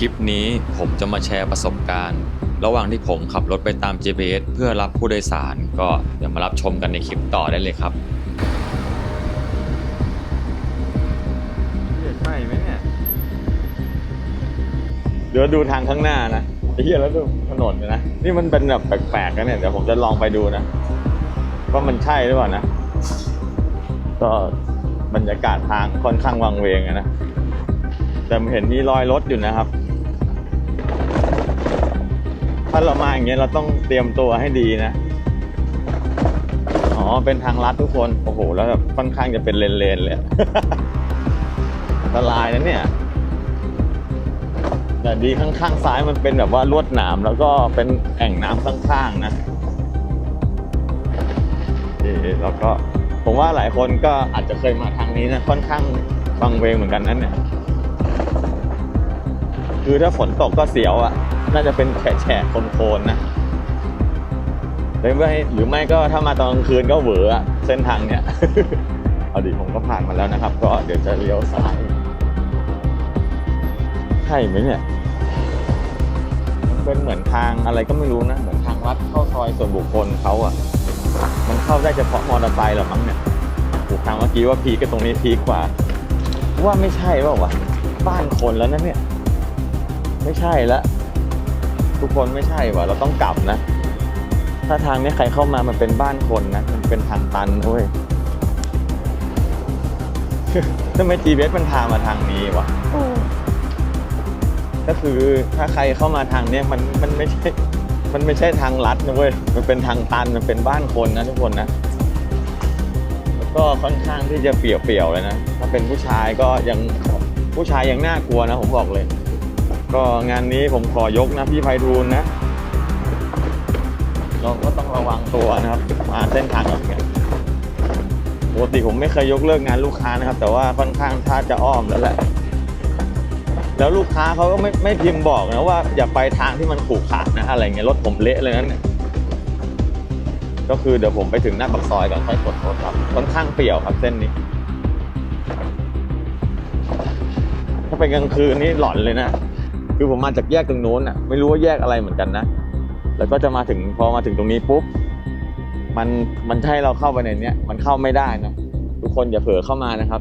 คลิปนี้ผมจะมาแชร์ประสบการณ์ ระหว่างที่ผมขับรถไปตาม GPS เพื่อรับผู้โดยสาร ก็เดี๋ยวมารับชมกันในคลิปต่อได้เลยครับใช่ไหมเนี่ย เดี๋ยวดูทางข้างหน้านะไอ้เหี้ยแล้วดูถนนเนี่ยนะ นี่มันเป็นแบบแปลกๆนะเนี่ย เดี๋ยวผมจะลองไปดูนะว่ามันใช่หรือเปล่านะ ก็บรรยากาศทางค่อนข้างวังเวงอะนะแต่เห็นมีรอยรถอยู่นะครับ ถ้าเรามาอย่างเงี้ยเราต้องเตรียมตัวให้ดีนะ อ๋อ เป็นทางลัดทุกคน โอ้โห แล้วแบบค่อนข้างจะเป็นเลนๆเลยอันตรายนะเนี่ย แต่ดีข้างๆซ้ายมันเป็นแบบว่าลวดหนามแล้วก็เป็นแอ่งน้ำข้างๆนะนี่แล้วก็ผมว่าหลายคนก็อาจจะเคยมาทางนี้นะ ค่อนข้างบางเวงเหมือนกันนั่นเนี่ย คือถ้าฝนตกก็เสียวอะ่ะ น่าจะเป็นแฉะโคนๆนะหรือไม่หรือไม่ก็ถ้ามาตอนกลางคืนก็เหวอะเส้นทางเนี่ยเอาดิผมก็ผ่านมาแล้วนะครับ ก็เดี๋ยวจะเลี้ยวซ้ายใช่ไหมเนี่ยมันเป็นเหมือนทางอะไรก็ไม่รู้นะ เหมือนทางลัดเข้าซอยส่วนบุคคลเขาอะ่ะมันเข้าได้เฉพาะมอเตอร์ไซค์เหรอมั้งเนี่ยถูกทางเมื่อกี้ว่าพีคก็ตรงนี้พีกว่า ว่าไม่ใช่เปล่าวะบ้านคนแล้วนะเนี่ย ไม่ใช่ละทุกคนไม่ใช่ว่ะเราต้องกลับนะ ถ้าทางนี้ใครเข้ามามันเป็นบ้านคนนะ มันเป็นทางตันเว้ยทำไม GPS มันพามาทางนี้วะก็คือถ้าใครเข้ามาทางเนี้ยมันมันไม่ใช่ มันไม่ใช่ทางลัดนะเว้ย มันเป็นทางตัน มันเป็นบ้านคนนะทุกคนนะ แล้วก็ค่อนข้างที่จะเปรี่ยวๆเลยนะ ถ้าเป็นผู้ชายก็ยังผู้ชายยังน่ากลัวนะผมบอกเลย ก็งานนี้ผมขอยกนะพี่ไพฑูรย์นะ เราก็ต้องระวังตัวนะครับมาเส้นทางแบบนี้ปกติผมไม่เคยยกเลิกงานลูกค้านะครับ แต่ว่าค่อนข้างถ้าจะอ้อมแล้วแหละ แล้วลูกค้าเขาก็ไม่ไม่พิมพ์บอกนะว่าอย่าไปทางที่มันขรุขระนะอะไรเงี้ยรถผมเละเลยนั้นเนี่ยก็คือเดี๋ยวผมไปถึงหน้าปากซอยก่อนค่อยกดโทรศัพท์ค่อนข้างเปรี่ยวครับเส้นนี้ ถ้าเป็นกลางคืนนี่หลอนเลยนะ คือผมมาจากแยกตรงโน้นอะไม่รู้ว่าแยกอะไรเหมือนกันนะแล้วก็จะมาถึงพอมาถึงตรงนี้ปุ๊บมันมันให้เราเข้าไปในเนี้ยมันเข้าไม่ได้นะทุกคนอย่าเผลอเข้ามานะครับ